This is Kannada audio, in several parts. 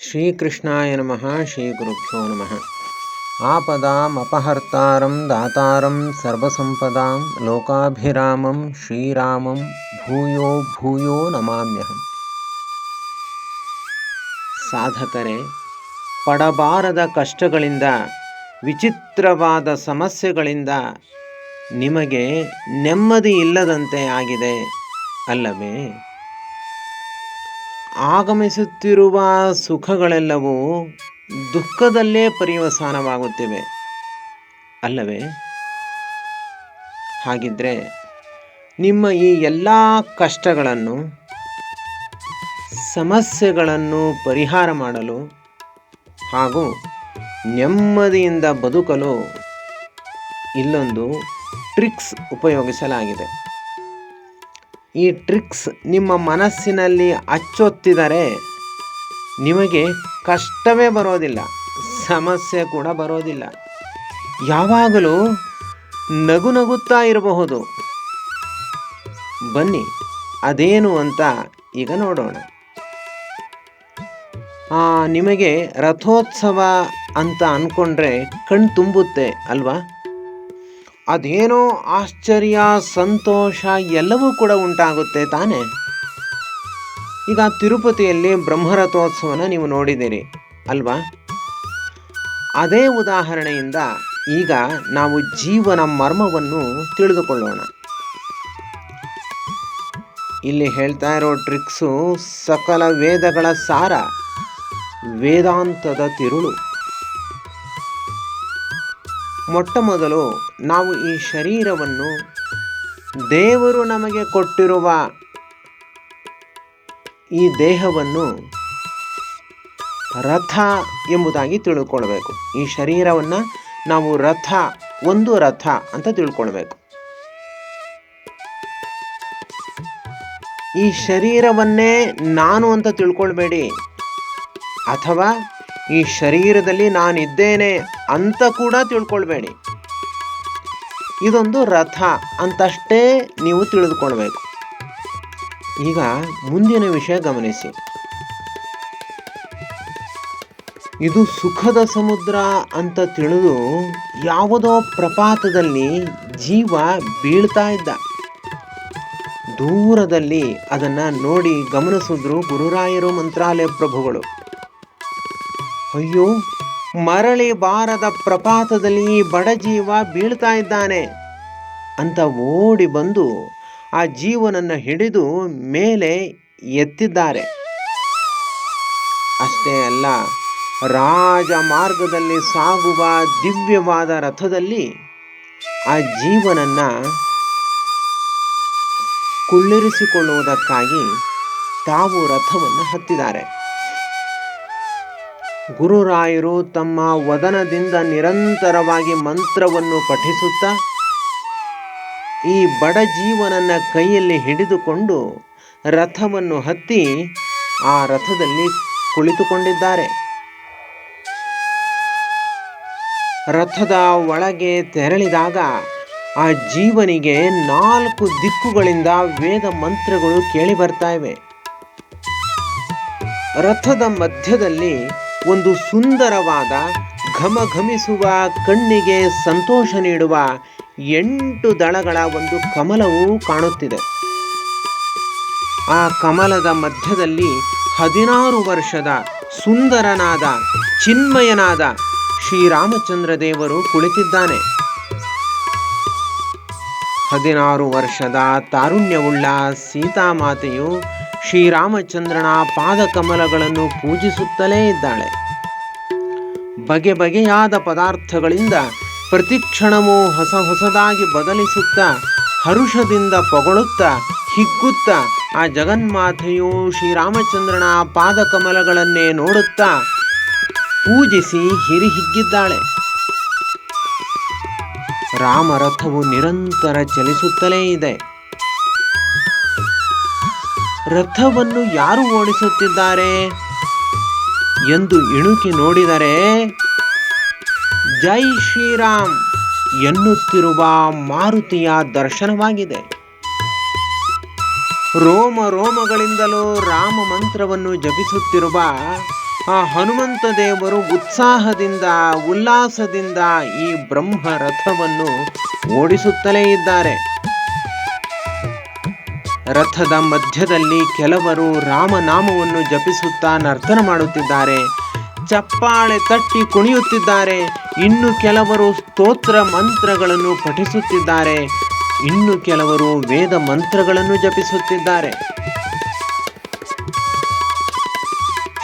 ಶ್ರೀಕೃಷ್ಣಾಯ ನಮಃ, ಶ್ರೀಗುರುಭ್ಯೋ ನಮಃ. ಆಪದಾಮಪಹರ್ತಾರಂ ದಾತಾರಂ ಸರ್ವಸಂಪದಾಂ ಲೋಕಾಭಿರಾಮಂ ಶ್ರೀರಾಮಂ ಭೂಯೋ ಭೂಯೋ ನಮಾಮ್ಯಹಂ. ಸಾಧಕರೇ, ಪಡಬಾರದ ಕಷ್ಟಗಳಿಂದ, ವಿಚಿತ್ರವಾದ ಸಮಸ್ಯೆಗಳಿಂದ ನಿಮಗೆ ನೆಮ್ಮದಿ ಇಲ್ಲದಂತೆ ಆಗಿದೆ, ಅಲ್ಲವೇ? ಆಗಮಿಸುತ್ತಿರುವ ಸುಖಗಳೆಲ್ಲವೂ ದುಃಖದಲ್ಲೇ ಪರಿವಸಾನವಾಗುತ್ತಿವೆ ಅಲ್ಲವೇ? ಹಾಗಿದ್ರೆ ನಿಮ್ಮ ಈ ಎಲ್ಲ ಕಷ್ಟಗಳನ್ನು, ಸಮಸ್ಯೆಗಳನ್ನು ಪರಿಹಾರ ಮಾಡಲು ಹಾಗೂ ನೆಮ್ಮದಿಯಿಂದ ಬದುಕಲು ಇಲ್ಲೊಂದು ಟ್ರಿಕ್ಸ್ ಉಪಯೋಗಿಸಲಾಗಿದೆ. ಈ ಟ್ರಿಕ್ಸ್ ನಿಮ್ಮ ಮನಸ್ಸಿನಲ್ಲಿ ಅಚ್ಚೊತ್ತಿದರೆ ನಿಮಗೆ ಕಷ್ಟವೇ ಬರೋದಿಲ್ಲ, ಸಮಸ್ಯೆ ಕೂಡ ಬರೋದಿಲ್ಲ. ಯಾವಾಗಲೂ ನಗು ನಗುತ್ತಾ ಇರಬಹುದು. ಬನ್ನಿ, ಅದೇನು ಅಂತ ಈಗ ನೋಡೋಣ. ನಿಮಗೆ ರಥೋತ್ಸವ ಅಂತ ಅಂದ್ಕೊಂಡ್ರೆ ಕಣ್ ತುಂಬುತ್ತೆ ಅಲ್ವಾ? ಅದೇನೋ ಆಶ್ಚರ್ಯ, ಸಂತೋಷ ಎಲ್ಲವೂ ಕೂಡ ಉಂಟಾಗುತ್ತೆ ತಾನೇ? ಈಗ ತಿರುಪತಿಯಲ್ಲಿ ಬ್ರಹ್ಮರಥೋತ್ಸವನ ನೀವು ನೋಡಿದ್ದೀರಿ, ಅಲ್ವಾ? ಅದೇ ಉದಾಹರಣೆಯಿಂದ ಈಗ ನಾವು ಜೀವನ ಮರ್ಮವನ್ನು ತಿಳಿದುಕೊಳ್ಳೋಣ. ಇಲ್ಲಿ ಹೇಳ್ತಾ ಇರೋ ಟ್ರಿಕ್ಸು ಸಕಲ ವೇದಗಳ ಸಾರ, ವೇದಾಂತದ ತಿರುಳು. ಮೊಟ್ಟ ಮೊದಲು ನಾವು ಈ ಶರೀರವನ್ನು ದೇವರು ನಮಗೆ ಕೊಟ್ಟಿರುವ ಈ ದೇಹವನ್ನು ರಥ ಎಂಬುದಾಗಿ ತಿಳ್ಕೊಳ್ಬೇಕು. ಈ ಶರೀರವನ್ನು ನಾವು ರಥ, ಒಂದು ರಥ ಅಂತ ತಿಳ್ಕೊಳ್ಬೇಕು. ಈ ಶರೀರವನ್ನೇ ನಾನು ಅಂತ ತಿಳ್ಕೊಳ್ಬೇಡಿ. ಅಥವಾ ಈ ಶರೀರದಲ್ಲಿ ನಾನಿದ್ದೇನೆ ಅಂತ ಕೂಡ ತಿಳ್ಕೊಳ್ಬೇಡಿ. ಇದೊಂದು ರಥ ಅಂತಷ್ಟೇ ನೀವು ತಿಳಿದುಕೊಳ್ಬೇಕು. ಈಗ ಮುಂದಿನ ವಿಷಯ ಗಮನಿಸಿ. ಇದು ಸುಖದ ಸಮುದ್ರ ಅಂತ ತಿಳಿದು ಯಾವುದೋ ಪ್ರಪಾತದಲ್ಲಿ ಜೀವ ಬೀಳ್ತಾ ಇದ್ದ. ದೂರದಲ್ಲಿ ಅದನ್ನು ನೋಡಿ ಗಮನಿಸಿದ್ರು ಗುರುರಾಯರು, ಮಂತ್ರಾಲಯ ಪ್ರಭುಗಳು. ಅಯ್ಯೋ, ಮರಳಿ ಬಾರದ ಪ್ರಪಾತದಲ್ಲಿ ಈ ಬಡ ಜೀವ ಬೀಳ್ತಾ ಇದ್ದಾನೆ. ಅಂತ ಓಡಿ ಬಂದು ಆ ಜೀವನನ್ನು ಹಿಡಿದು ಮೇಲೆ ಎತ್ತಿದ್ದಾರೆ. ಅಷ್ಟೇ ಅಲ್ಲ, ರಾಜ ಮಾರ್ಗದಲ್ಲಿ ಸಾಗುವ ದಿವ್ಯವಾದ ರಥದಲ್ಲಿ ಆ ಜೀವನನ್ನ ಕುಳ್ಳಿರಿಸಿಕೊಳ್ಳುವುದಕ್ಕಾಗಿ ತಾವು ರಥವನ್ನು ಹತ್ತಿದ್ದಾರೆ. ಗುರುರಾಯರು ತಮ್ಮ ವದನದಿಂದ ನಿರಂತರವಾಗಿ ಮಂತ್ರವನ್ನು ಪಠಿಸುತ್ತಾ, ಈ ಬಡ ಜೀವನನ್ನ ಕೈಯಲ್ಲಿ ಹಿಡಿದುಕೊಂಡು ರಥವನ್ನು ಹತ್ತಿ ಆ ರಥದಲ್ಲಿ ಕುಳಿತುಕೊಂಡಿದ್ದಾರೆ. ರಥದ ಒಳಗೆ ತೆರಳಿದಾಗ ಆ ಜೀವನಿಗೆ ನಾಲ್ಕು ದಿಕ್ಕುಗಳಿಂದ ವೇದ ಮಂತ್ರಗಳು ಕೇಳಿ ಬರ್ತಾ ಇವೆ. ರಥದ ಮಧ್ಯದಲ್ಲಿ ಒಂದು ಸುಂದರವಾದ ಘಮಘಮಿಸುವ ಕಣ್ಣಿಗೆ ಸಂತೋಷ ನೀಡುವ ಎಂಟು ದಳಗಳ ಒಂದು ಕಮಲವು ಕಾಣುತ್ತಿದೆ. ಆ ಕಮಲದ ಮಧ್ಯದಲ್ಲಿ ಹದಿನಾರು ವರ್ಷದ ಸುಂದರನಾದ, ಚಿನ್ಮಯನಾದ ಶ್ರೀರಾಮಚಂದ್ರ ದೇವರು ಕುಳಿತಿದ್ದಾನೆ. ಹದಿನಾರು ವರ್ಷದ ತಾರುಣ್ಯವುಳ್ಳ ಸೀತಾಮಾತೆಯು ಶ್ರೀರಾಮಚಂದ್ರನ ಪಾದಕಮಲಗಳನ್ನು ಪೂಜಿಸುತ್ತಲೇ ಇದ್ದಾಳೆ. ಬಗೆ ಬಗೆಯಾದ ಪದಾರ್ಥಗಳಿಂದ ಪ್ರತಿಕ್ಷಣವೂ ಹೊಸ ಹೊಸದಾಗಿ ಬದಲಿಸುತ್ತಾ, ಹರುಷದಿಂದ ಪೊಗಳುತ್ತಾ, ಹಿಗ್ಗುತ್ತಾ, ಆ ಜಗನ್ಮಾತೆಯು ಶ್ರೀರಾಮಚಂದ್ರನ ಪಾದಕಮಲಗಳನ್ನೇ ನೋಡುತ್ತಾ ಪೂಜಿಸಿ ಹಿರಿಹಿಗ್ಗಿದ್ದಾಳೆ. ರಾಮರಥವು ನಿರಂತರ ಚಲಿಸುತ್ತಲೇ ಇದೆ. ರಥವನ್ನು ಯಾರು ಓಡಿಸುತ್ತಿದ್ದಾರೆ ಎಂದು ಇಣುಕಿ ನೋಡಿದರೆ, ಜೈ ಶ್ರೀರಾಮ್ ಎನ್ನುತ್ತಿರುವ ಮಾರುತಿಯ ದರ್ಶನವಾಗಿದೆ. ರೋಮ ರೋಮಗಳಿಂದಲೂ ರಾಮ ಮಂತ್ರವನ್ನು ಜಪಿಸುತ್ತಿರುವ ಆ ಹನುಮಂತ ದೇವರು ಉತ್ಸಾಹದಿಂದ, ಉಲ್ಲಾಸದಿಂದ ಈ ಬ್ರಹ್ಮ ರಥವನ್ನು ಓಡಿಸುತ್ತಲೇ ಇದ್ದಾರೆ. ರಥದ ಮಧ್ಯದಲ್ಲಿ ಕೆಲವರು ರಾಮನಾಮವನ್ನು ಜಪಿಸುತ್ತಾ ನರ್ತನ ಮಾಡುತ್ತಿದ್ದಾರೆ. ಚಪ್ಪಾಳೆ ತಟ್ಟಿ ಕುಣಿಯುತ್ತಿದ್ದಾರೆ. ಇನ್ನು ಕೆಲವರು ಸ್ತೋತ್ರ ಮಂತ್ರಗಳನ್ನು ಪಠಿಸುತ್ತಿದ್ದಾರೆ. ಇನ್ನು ಕೆಲವರು ವೇದ ಮಂತ್ರಗಳನ್ನು ಜಪಿಸುತ್ತಿದ್ದಾರೆ.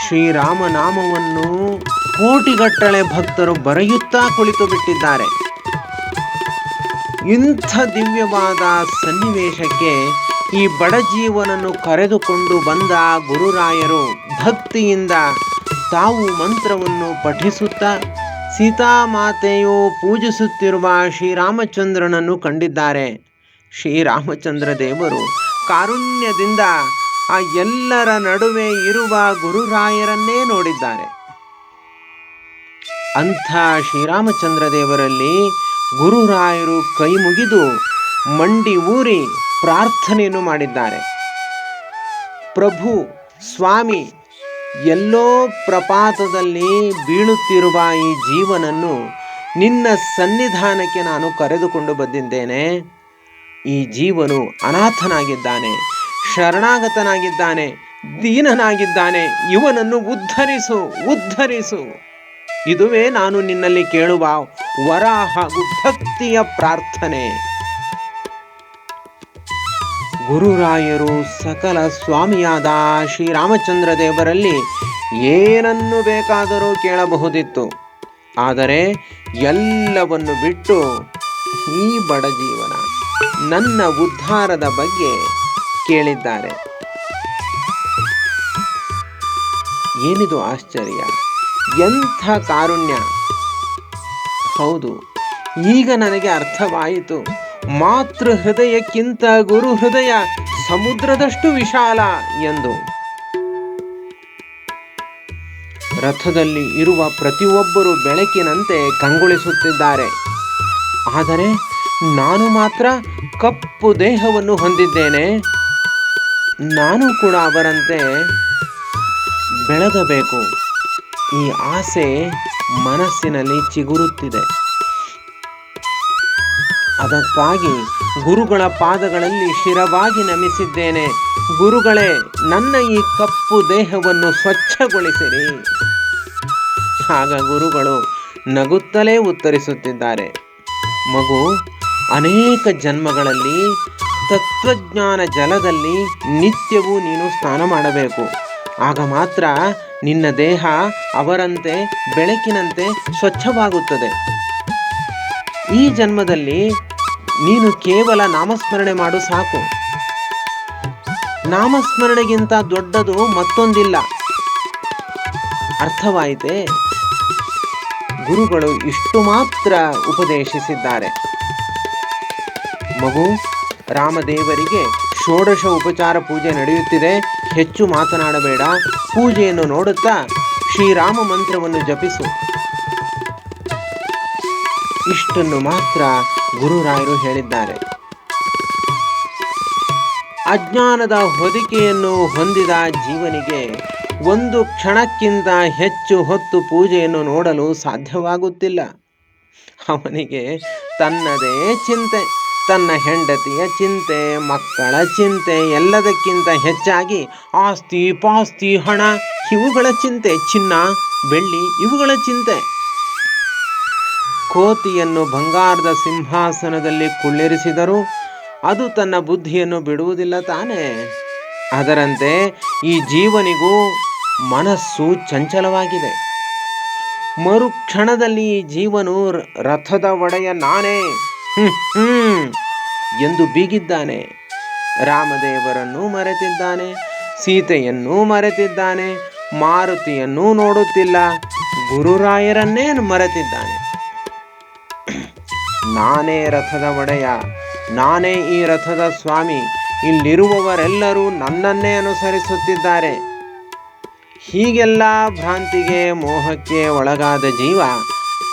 ಶ್ರೀರಾಮನಾಮವನ್ನು ಕೋಟಿಗಟ್ಟಲೆ ಭಕ್ತರು ಬರೆಯುತ್ತಾ ಕುಳಿತು ಬಿಟ್ಟಿದ್ದಾರೆ. ಇಂಥ ದಿವ್ಯವಾದ ಸನ್ನಿವೇಶಕ್ಕೆ ಈ ಬಡ ಜೀವನನ್ನು ಕರೆದುಕೊಂಡು ಬಂದ ಗುರುರಾಯರು ಭಕ್ತಿಯಿಂದ ತಾವು ಮಂತ್ರವನ್ನು ಪಠಿಸುತ್ತಾ ಸೀತಾಮಾತೆಯು ಪೂಜಿಸುತ್ತಿರುವ ಶ್ರೀರಾಮಚಂದ್ರನನ್ನು ಕಂಡಿದ್ದಾರೆ. ಶ್ರೀರಾಮಚಂದ್ರ ದೇವರು ಕಾರುಣ್ಯದಿಂದ ಆ ಎಲ್ಲರ ನಡುವೆ ಇರುವ ಗುರುರಾಯರನ್ನೇ ನೋಡಿದ್ದಾರೆ. ಅಂಥ ಶ್ರೀರಾಮಚಂದ್ರ ದೇವರಲ್ಲಿ ಗುರುರಾಯರು ಕೈ ಮುಗಿದು ಮಂಡಿ ಊರಿ ಪ್ರಾರ್ಥನೆಯನ್ನು ಮಾಡಿದ್ದಾರೆ. ಪ್ರಭು, ಸ್ವಾಮಿ, ಎಲ್ಲೋ ಪ್ರಪಾತದಲ್ಲಿ ಬೀಳುತ್ತಿರುವ ಈ ಜೀವನನ್ನು ನಿನ್ನ ಸನ್ನಿಧಾನಕ್ಕೆ ನಾನು ಕರೆದುಕೊಂಡು ಬಂದಿದ್ದೇನೆ. ಈ ಜೀವನು ಅನಾಥನಾಗಿದ್ದಾನೆ, ಶರಣಾಗತನಾಗಿದ್ದಾನೆ, ದೀನನಾಗಿದ್ದಾನೆ. ಇವನನ್ನು ಉದ್ಧರಿಸು ಉದ್ಧರಿಸು. ಇದುವೇ ನಾನು ನಿನ್ನಲ್ಲಿ ಕೇಳುವ ವರ ಹಾಗೂ ಭಕ್ತಿಯ ಪ್ರಾರ್ಥನೆ. ಗುರುರಾಯರು ಸಕಲ ಸ್ವಾಮಿಯಾದ ಶ್ರೀರಾಮಚಂದ್ರ ದೇವರಲ್ಲಿ ಏನನ್ನು ಬೇಕಾದರೂ ಕೇಳಬಹುದಿತ್ತು. ಆದರೆ ಎಲ್ಲವನ್ನು ಬಿಟ್ಟು ಈ ಬಡ ಜೀವನ ನನ್ನ ಉದ್ಧಾರದ ಬಗ್ಗೆ ಕೇಳಿದ್ದಾರೆ. ಏನಿದು ಆಶ್ಚರ್ಯ? ಎಂಥ ಕಾರುಣ್ಯ? ಹೌದು, ಈಗ ನನಗೆ ಅರ್ಥವಾಯಿತು. ಮಾತೃ ಹೃದಯಕ್ಕಿಂತ ಗುರು ಹೃದಯ ಸಮುದ್ರದಷ್ಟು ವಿಶಾಲ ಎಂದು. ರಥದಲ್ಲಿ ಇರುವ ಪ್ರತಿಯೊಬ್ಬರು ಬೆಳಕಿನಂತೆ ಕಂಗೊಳಿಸುತ್ತಿದ್ದಾರೆ. ಆದರೆ ನಾನು ಮಾತ್ರ ಕಪ್ಪು ದೇಹವನ್ನು ಹೊಂದಿದ್ದೇನೆ. ನಾನು ಕೂಡ ಅವರಂತೆ ಬೆಳಗಬೇಕು. ಈ ಆಸೆ ಮನಸ್ಸಿನಲ್ಲಿ ಚಿಗುರುತ್ತಿದೆ. ಅದಕ್ಕಾಗಿ ಗುರುಗಳ ಪಾದಗಳಲ್ಲಿ ಶಿರವಾಗಿ ನಮಿಸಿದ್ದೇನೆ. ಗುರುಗಳೇ, ನನ್ನ ಈ ಕಪ್ಪು ದೇಹವನ್ನು ಸ್ವಚ್ಛಗೊಳಿಸಿರಿ. ಆಗ ಗುರುಗಳು ನಗುತ್ತಲೇ ಉತ್ತರಿಸುತ್ತಿದ್ದಾರೆ. ಮಗು, ಅನೇಕ ಜನ್ಮಗಳಲ್ಲಿ ತತ್ವಜ್ಞಾನ ಜಲದಲ್ಲಿ ನಿತ್ಯವೂ ನೀನು ಸ್ನಾನ ಮಾಡಬೇಕು. ಆಗ ಮಾತ್ರ ನಿನ್ನ ದೇಹ ಅವರಂತೆ, ಬೆಳಕಿನಂತೆ ಸ್ವಚ್ಛವಾಗುತ್ತದೆ. ಈ ಜನ್ಮದಲ್ಲಿ ನೀನು ಕೇವಲ ನಾಮಸ್ಮರಣೆ ಮಾಡು ಸಾಕು. ನಾಮಸ್ಮರಣೆಗಿಂತ ದೊಡ್ಡದು ಮತ್ತೊಂದಿಲ್ಲ. ಅರ್ಥವಾಯಿತೆ? ಗುರುಗಳು ಇಷ್ಟು ಮಾತ್ರ ಉಪದೇಶಿಸಿದ್ದಾರೆ. ಮಗು, ರಾಮದೇವರಿಗೆ ಷೋಡಶ ಉಪಚಾರ ಪೂಜೆ ನಡೆಯುತ್ತಿದೆ. ಹೆಚ್ಚು ಮಾತನಾಡಬೇಡ. ಪೂಜೆಯನ್ನು ನೋಡುತ್ತಾ ಶ್ರೀರಾಮ ಮಂತ್ರವನ್ನು ಜಪಿಸು. ಇಷ್ಟನ್ನು ಮಾತ್ರ ಗುರುರಾಯರು ಹೇಳಿದ್ದಾರೆ. ಅಜ್ಞಾನದ ಹೊದಿಕೆಯನ್ನು ಹೊಂದಿದ ಜೀವನಿಗೆ ಒಂದು ಕ್ಷಣಕ್ಕಿಂತ ಹೆಚ್ಚು ಹೊತ್ತು ಪೂಜೆಯನ್ನು ನೋಡಲು ಸಾಧ್ಯವಾಗುತ್ತಿಲ್ಲ. ಅವನಿಗೆ ತನ್ನದೇ ಚಿಂತೆ, ತನ್ನ ಹೆಂಡತಿಯ ಚಿಂತೆ, ಮಕ್ಕಳ ಚಿಂತೆ, ಎಲ್ಲದಕ್ಕಿಂತ ಹೆಚ್ಚಾಗಿ ಆಸ್ತಿ, ಪಾಸ್ತಿ, ಹಣ, ಇವುಗಳ ಚಿಂತೆ, ಚಿನ್ನ, ಬೆಳ್ಳಿ, ಇವುಗಳ ಚಿಂತೆ. ಕೋತಿಯನ್ನು ಬಂಗಾರದ ಸಿಂಹಾಸನದಲ್ಲಿ ಕುಳ್ಳಿರಿಸಿದರು ಅದು ತನ್ನ ಬುದ್ಧಿಯನ್ನು ಬಿಡುವುದಿಲ್ಲ ತಾನೇ. ಅದರಂತೆ ಈ ಜೀವನಿಗೂ ಮನಸ್ಸು ಚಂಚಲವಾಗಿದೆ. ಮರುಕ್ಷಣದಲ್ಲಿ ಈ ಜೀವನು ರಥದ ಒಡೆಯ ನಾನೇ. ಎಂದು ಬೀಗಿದ್ದಾನೆ. ರಾಮದೇವರನ್ನು ಮರೆತಿದ್ದಾನೆ, ಸೀತೆಯನ್ನೂ ಮರೆತಿದ್ದಾನೆ, ಮಾರುತಿಯನ್ನೂ ನೋಡುತ್ತಿಲ್ಲ, ಗುರುರಾಯರನ್ನೇ ಮರೆತಿದ್ದಾನೆ. ನಾನೇ ರಥದ ಒಡೆಯ, ನಾನೇ ಈ ರಥದ ಸ್ವಾಮಿ. ಇಲ್ಲಿರುವವರೆಲ್ಲರೂ ನನ್ನನ್ನೇ ಅನುಸರಿಸುತ್ತಿದ್ದಾರೆ. ಹೀಗೆಲ್ಲ ಭ್ರಾಂತಿಗೆ, ಮೋಹಕ್ಕೆ ಒಳಗಾದ ಜೀವ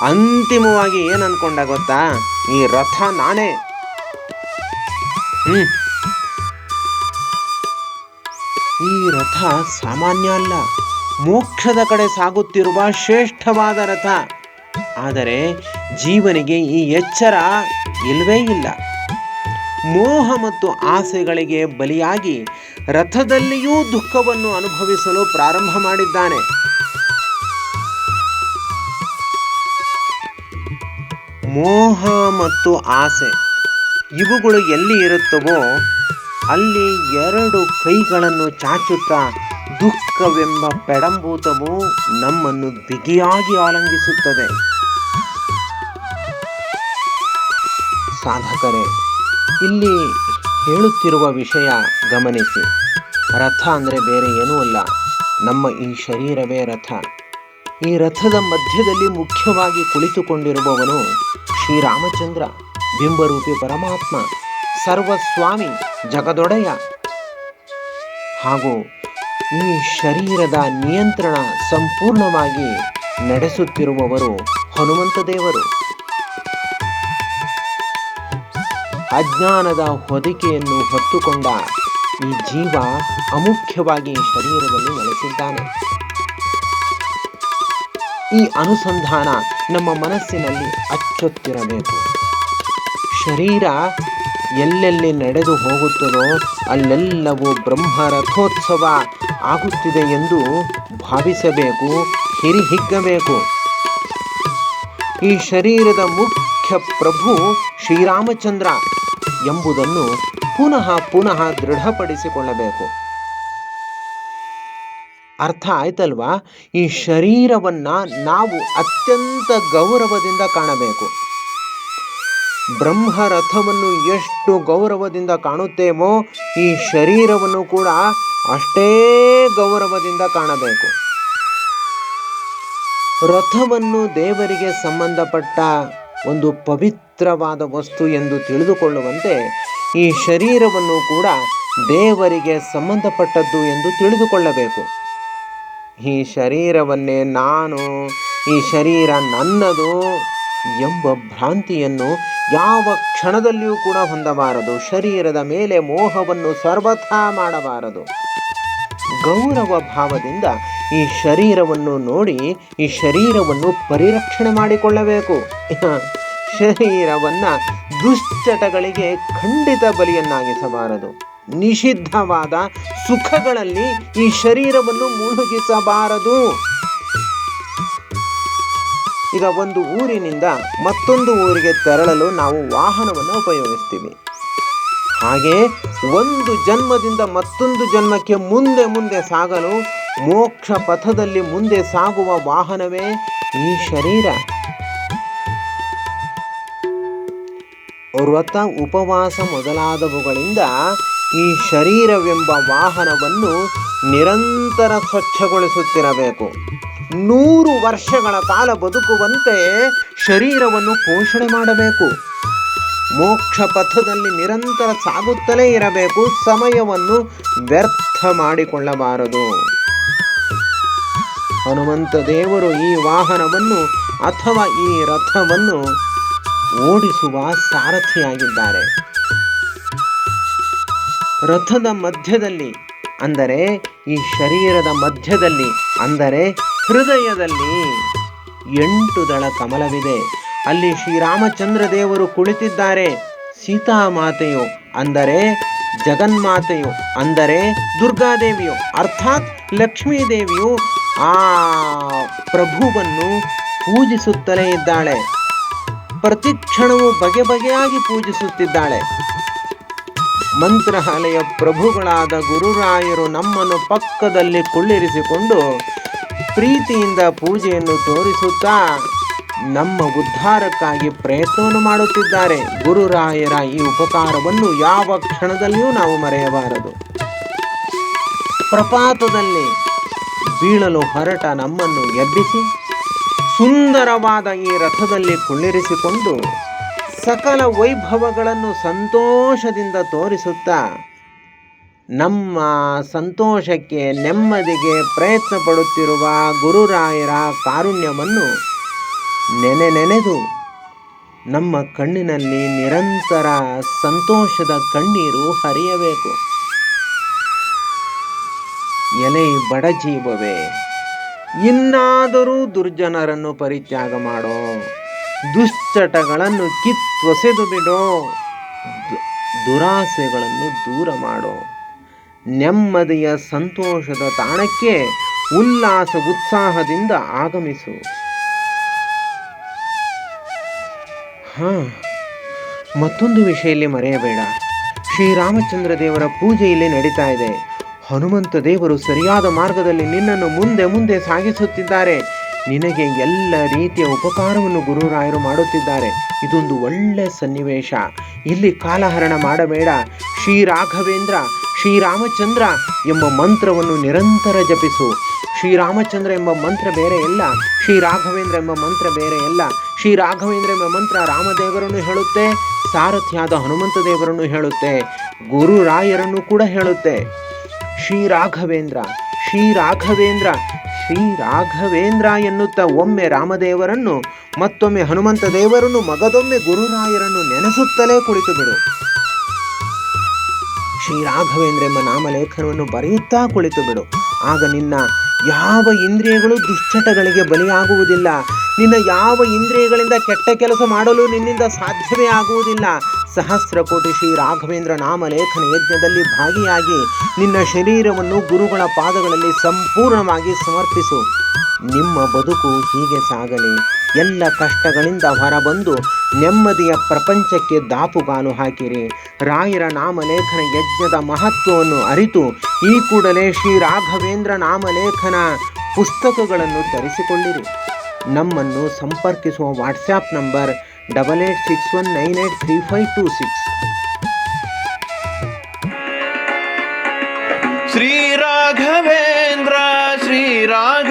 ಅಂತಿಮವಾಗಿ ಏನು ಅನ್ಕೊಂಡ ಗೊತ್ತಾ? ಈ ರಥ ನಾನೇ. ಹ್ಞೂ ಈ ರಥ ಸಾಮಾನ್ಯ ಅಲ್ಲ, ಮೋಕ್ಷದ ಕಡೆ ಸಾಗುತ್ತಿರುವ ಶ್ರೇಷ್ಠವಾದ ರಥ. ಆದರೆ ಜೀವನಿಗೆ ಈ ಎಚ್ಚರ ಇಲ್ಲವೇ ಇಲ್ಲ. ಮೋಹ ಮತ್ತು ಆಸೆಗಳಿಗೆ ಬಲಿಯಾಗಿ ರಥದಲ್ಲಿಯೂ ದುಃಖವನ್ನು ಅನುಭವಿಸಲು ಪ್ರಾರಂಭ ಮಾಡಿದ್ದಾನೆ. ಮೋಹ ಮತ್ತು ಆಸೆ ಇವುಗಳು ಎಲ್ಲಿ ಇರುತ್ತವೋ ಅಲ್ಲಿ ಎರಡು ಕೈಗಳನ್ನು ಚಾಚುತ್ತಾ ದುಃಖವೆಂಬ ಪೆಡಂಭೂತವು ನಮ್ಮನ್ನು ಬಿಗಿಯಾಗಿ ಆಲಂಗಿಸುತ್ತದೆ. ಸಾಧಕರೇ, ಇಲ್ಲಿ ಹೇಳುತ್ತಿರುವ ವಿಷಯ ಗಮನಿಸಿ. ರಥ ಅಂದರೆ ಬೇರೆ ಏನೂ ಅಲ್ಲ, ನಮ್ಮ ಈ ಶರೀರವೇ ರಥ. ಈ ರಥದ ಮಧ್ಯದಲ್ಲಿ ಮುಖ್ಯವಾಗಿ ಕುಳಿತುಕೊಂಡಿರುವವನು ಶ್ರೀರಾಮಚಂದ್ರ, ಬಿಂಬರೂಪಿ ಪರಮಾತ್ಮ, ಸರ್ವಸ್ವಾಮಿ, ಜಗದೊಡೆಯ. ಹಾಗೂ ಈ ಶರೀರದ ನಿಯಂತ್ರಣ ಸಂಪೂರ್ಣವಾಗಿ ನಡೆಸುತ್ತಿರುವವರು ಹನುಮಂತ ದೇವರು ಅಜ್ಞಾನದ ಹೊದಿಕೆಯನ್ನು ಹೊತ್ತುಕೊಂಡ ಈ ಜೀವ ಅಮುಖ್ಯವಾಗಿ ಶರೀರದಲ್ಲಿ ನೆಲೆಸಿದ್ದಾನೆ. ಈ ಅನುಸಂಧಾನ ನಮ್ಮ ಮನಸ್ಸಿನಲ್ಲಿ ಅಚ್ಚೊತ್ತಿರಬೇಕು. ಶರೀರ ಎಲ್ಲೆಲ್ಲಿ ನಡೆದು ಹೋಗುತ್ತದೋ ಅಲ್ಲೆಲ್ಲವೂ ಬ್ರಹ್ಮ ರಥೋತ್ಸವ ಆಗುತ್ತಿದೆ ಎಂದು ಭಾವಿಸಬೇಕು, ಹಿರಿಹಿಗ್ಗಬೇಕು. ಈ ಶರೀರದ ಮುಖ್ಯ ಪ್ರಭು ಶ್ರೀರಾಮಚಂದ್ರ ಎಂಬುದನ್ನು ಪುನಃ ಪುನಃ ದೃಢಪಡಿಸಿಕೊಳ್ಳಬೇಕು. ಅರ್ಥ ಆಯ್ತಲ್ವಾ? ಈ ಶರೀರವನ್ನ ನಾವು ಅತ್ಯಂತ ಗೌರವದಿಂದ ಕಾಣಬೇಕು. ಬ್ರಹ್ಮರಥವನ್ನು ಎಷ್ಟು ಗೌರವದಿಂದ ಕಾಣುತ್ತೇವೋ, ಈ ಶರೀರವನ್ನು ಕೂಡ ಅಷ್ಟೇ ಗೌರವದಿಂದ ಕಾಣಬೇಕು. ರಥವನ್ನು ದೇವರಿಗೆ ಸಂಬಂಧಪಟ್ಟ ಒಂದು ಪವಿತ್ರವಾದ ವಸ್ತು ಎಂದು ತಿಳಿದುಕೊಳ್ಳುವಂತೆ ಈ ಶರೀರವನ್ನು ಕೂಡ ದೇವರಿಗೆ ಸಂಬಂಧಪಟ್ಟದ್ದು ಎಂದು ತಿಳಿದುಕೊಳ್ಳಬೇಕು. ಈ ಶರೀರವನ್ನೇ ನಾನು, ಈ ಶರೀರ ನನ್ನದು ಎಂಬ ಭ್ರಾಂತಿಯನ್ನು ಯಾವ ಕ್ಷಣದಲ್ಲಿಯೂ ಕೂಡ ಹೊಂದಬಾರದು. ಶರೀರದ ಮೇಲೆ ಮೋಹವನ್ನು ಸರ್ವಥಾ ಮಾಡಬಾರದು. ಗೌರವ ಭಾವದಿಂದ ಈ ಶರೀರವನ್ನು ನೋಡಿ ಈ ಶರೀರವನ್ನು ಪರಿರಕ್ಷಣೆ ಮಾಡಿಕೊಳ್ಳಬೇಕು. ಶರೀರವನ್ನು ದುಶ್ಚಟಗಳಿಗೆ ಖಂಡಿತ ಬಲಿಯನ್ನಾಗಿಸಬಾರದು. ನಿಷಿದ್ಧವಾದ ಸುಖಗಳಲ್ಲಿ ಈ ಶರೀರವನ್ನು ಮುಳುಗಿಸಬಾರದು. ಈಗ ಒಂದು ಊರಿನಿಂದ ಮತ್ತೊಂದು ಊರಿಗೆ ತೆರಳಲು ನಾವು ವಾಹನವನ್ನು ಉಪಯೋಗಿಸ್ತೀವಿ. ಹಾಗೆ ಒಂದು ಜನ್ಮದಿಂದ ಮತ್ತೊಂದು ಜನ್ಮಕ್ಕೆ ಮುಂದೆ ಮುಂದೆ ಸಾಗಲು ಮೋಕ್ಷ ಪಥದಲ್ಲಿ ಮುಂದೆ ಸಾಗುವ ವಾಹನವೇ ಈ ಶರೀರ. ವ್ರತ, ಉಪವಾಸ ಮೊದಲಾದವುಗಳಿಂದ ಈ ಶರೀರವೆಂಬ ವಾಹನವನ್ನು ನಿರಂತರ ಸ್ವಚ್ಛಗೊಳಿಸುತ್ತಿರಬೇಕು. ನೂರು ವರ್ಷಗಳ ಕಾಲ ಬದುಕುವಂತೆ ಶರೀರವನ್ನು ಪೋಷಣೆ ಮಾಡಬೇಕು. ಮೋಕ್ಷ ಪಥದಲ್ಲಿ ನಿರಂತರ ಸಾಗುತ್ತಲೇ ಇರಬೇಕು. ಸಮಯವನ್ನು ವ್ಯರ್ಥ ಮಾಡಿಕೊಳ್ಳಬಾರದು. ಹನುಮಂತ ದೇವರು ಈ ವಾಹನವನ್ನು ಅಥವಾ ಈ ರಥವನ್ನು ಓಡಿಸುವ ಸಾರಥಿಯಾಗಿದ್ದಾರೆ. ರಥದ ಮಧ್ಯದಲ್ಲಿ ಅಂದರೆ ಈ ಶರೀರದ ಮಧ್ಯದಲ್ಲಿ ಅಂದರೆ ಹೃದಯದಲ್ಲಿ ಎಂಟು ದಳ ಕಮಲವಿದೆ. ಅಲ್ಲಿ ಶ್ರೀರಾಮಚಂದ್ರ ದೇವರು ಕುಳಿತಿದ್ದಾರೆ. ಸೀತಾಮಾತೆಯು ಅಂದರೆ ಜಗನ್ಮಾತೆಯು ಅಂದರೆ ದುರ್ಗಾದೇವಿಯು. ಅರ್ಥಾತ್ ಲಕ್ಷ್ಮೀದೇವಿಯು ಆ ಪ್ರಭುವನ್ನು ಪೂಜಿಸುತ್ತಲೇ ಇದ್ದಾಳೆ. ಪ್ರತಿ ಕ್ಷಣವೂ ಬಗೆ ಬಗೆಯಾಗಿ ಪೂಜಿಸುತ್ತಿದ್ದಾಳೆ. ಮಂತ್ರಾಲಯ ಪ್ರಭುಗಳಾದ ಗುರುರಾಯರು ನಮ್ಮನ್ನು ಪಕ್ಕದಲ್ಲಿ ಕುಳ್ಳಿರಿಸಿಕೊಂಡು ಪ್ರೀತಿಯಿಂದ ಪೂಜೆಯನ್ನು ತೋರಿಸುತ್ತಾ ನಮ್ಮ ಉದ್ಧಾರಕ್ಕಾಗಿ ಪ್ರಯತ್ನವನ್ನು ಮಾಡುತ್ತಿದ್ದಾರೆ. ಗುರುರಾಯರ ಈ ಉಪಕಾರವನ್ನು ಯಾವ ಕ್ಷಣದಲ್ಲಿಯೂ ನಾವು ಮರೆಯಬಾರದು. ಪ್ರಪಾತದಲ್ಲಿ ಬೀಳಲು ಹೊರಟ ನಮ್ಮನ್ನು ಎಬ್ಬಿಸಿ ಸುಂದರವಾದ ಈ ರಥದಲ್ಲಿ ಕುಳ್ಳಿರಿಸಿಕೊಂಡು ಸಕಲ ವೈಭವಗಳನ್ನು ಸಂತೋಷದಿಂದ ತೋರಿಸುತ್ತಾ ನಮ್ಮ ಸಂತೋಷಕ್ಕೆ ನೆಮ್ಮದಿಗೆ ಪ್ರಯತ್ನ ಪಡುತ್ತಿರುವ ಗುರುರಾಯರ ಕಾರುಣ್ಯವನ್ನು ನೆನೆ ನೆನೆದು ನಮ್ಮ ಕಣ್ಣಿನಲ್ಲಿ ನಿರಂತರ ಸಂತೋಷದ ಕಣ್ಣೀರು ಹರಿಯಬೇಕು. ಎಲೆ ಬಡ ಜೀವವೇ. ಇನ್ನಾದರೂ ದುರ್ಜನರನ್ನು ಪರಿತ್ಯಾಗ ಮಾಡೋ, ದುಶ್ಚಟಗಳನ್ನು ಕಿತ್ತೊಸೆದು ಬಿಡೋ ದುರಾಸೆಗಳನ್ನು ದೂರ ಮಾಡೋ, ನೆಮ್ಮದಿಯ ಸಂತೋಷದ ತಾಣಕ್ಕೆ ಉಲ್ಲಾಸ ಉತ್ಸಾಹದಿಂದ ಆಗಮಿಸು. ಹಾಂ, ಮತ್ತೊಂದು ವಿಷಯ ಇಲ್ಲಿ ಮರೆಯಬೇಡ. ಶ್ರೀರಾಮಚಂದ್ರ ದೇವರ ಪೂಜೆ ಇಲ್ಲಿ ನಡೀತಾ ಇದೆ. ಹನುಮಂತ ದೇವರು ಸರಿಯಾದ ಮಾರ್ಗದಲ್ಲಿ ನಿನ್ನನ್ನು ಮುಂದೆ ಮುಂದೆ ಸಾಗಿಸುತ್ತಿದ್ದಾರೆ. ನಿನಗೆ ಎಲ್ಲ ರೀತಿಯ ಉಪಕಾರವನ್ನು ಗುರುರಾಯರು ಮಾಡುತ್ತಿದ್ದಾರೆ. ಇದೊಂದು ಒಳ್ಳೆ ಸನ್ನಿವೇಶ. ಇಲ್ಲಿ ಕಾಲಹರಣ ಮಾಡಬೇಡ. ಶ್ರೀ ರಾಘವೇಂದ್ರ ಶ್ರೀರಾಮಚಂದ್ರ ಎಂಬ ಮಂತ್ರವನ್ನು ನಿರಂತರ ಜಪಿಸು. ಶ್ರೀರಾಮಚಂದ್ರ ಎಂಬ ಮಂತ್ರ ಬೇರೆ ಶ್ರೀ ರಾಘವೇಂದ್ರ ಎಂಬ ಮಂತ್ರ ಬೇರೆ ಶ್ರೀ ರಾಘವೇಂದ್ರ ಎಂಬ ಮಂತ್ರ ರಾಮದೇವರನ್ನು ಹೇಳುತ್ತೆ. ಸಾರಥಿಯಾದ ಹನುಮಂತ ದೇವರನ್ನು ಹೇಳುತ್ತೆ. ಗುರುರಾಯರನ್ನು ಕೂಡ ಹೇಳುತ್ತೆ. ಶ್ರೀ ರಾಘವೇಂದ್ರ ಶ್ರೀ ರಾಘವೇಂದ್ರ ಶ್ರೀ ರಾಘವೇಂದ್ರ ಎನ್ನುತ್ತಾ ಒಮ್ಮೆ ರಾಮದೇವರನ್ನು, ಮತ್ತೊಮ್ಮೆ ಹನುಮಂತ ದೇವರನ್ನು, ಮಗದೊಮ್ಮೆ ಗುರುರಾಯರನ್ನು ನೆನೆಸುತ್ತಲೇ ಕುಳಿತು ಬಿಡು. ಶ್ರೀ ರಾಘವೇಂದ್ರ ಎಂಬ ನಾಮಲೇಖನವನ್ನು ಬರೆಯುತ್ತಾ ಕುಳಿತು ಬಿಡು. ಆಗ ನಿನ್ನ ಯಾವ ಇಂದ್ರಿಯಗಳು ದುಶ್ಚಟಗಳಿಗೆ ಬಲಿಯಾಗುವುದಿಲ್ಲ. ನಿನ್ನ ಯಾವ ಇಂದ್ರಿಯಗಳಿಂದ ಕೆಟ್ಟ ಕೆಲಸ ಮಾಡಲು ನಿನ್ನಿಂದ ಸಾಧ್ಯವೇ ಆಗುವುದಿಲ್ಲ. ಸಹಸ್ರ ಕೋಟಿ ಶ್ರೀ ರಾಘವೇಂದ್ರ ನಾಮಲೇಖನ ಯಜ್ಞದಲ್ಲಿ ಭಾಗಿಯಾಗಿ ನಿನ್ನ ಶರೀರವನ್ನು ಗುರುಗಳ ಪಾದಗಳಲ್ಲಿ ಸಂಪೂರ್ಣವಾಗಿ ಸಮರ್ಪಿಸು. ನಿಮ್ಮ ಬದುಕು ಹೀಗೆ ಸಾಗಲಿ. ಎಲ್ಲ ಕಷ್ಟಗಳಿಂದ ಹೊರಬಂದು ನೆಮ್ಮದಿಯ ಪ್ರಪಂಚಕ್ಕೆ ದಾಪುಗಾಲು ಹಾಕಿರಿ. ರಾಯರ ನಾಮಲೇಖನ ಯಜ್ಞದ ಮಹತ್ವವನ್ನು ಅರಿತು ಈ ಕೂಡಲೇ ಶ್ರೀ ರಾಘವೇಂದ್ರ ನಾಮಲೇಖನ ಪುಸ್ತಕಗಳನ್ನು ತರಿಸಿಕೊಳ್ಳಿರಿ. ನಮ್ಮನ್ನು ಸಂಪರ್ಕಿಸುವ WhatsApp number double eight six one nine eight three five two six. Shri Raghavendra Shri Raghavendra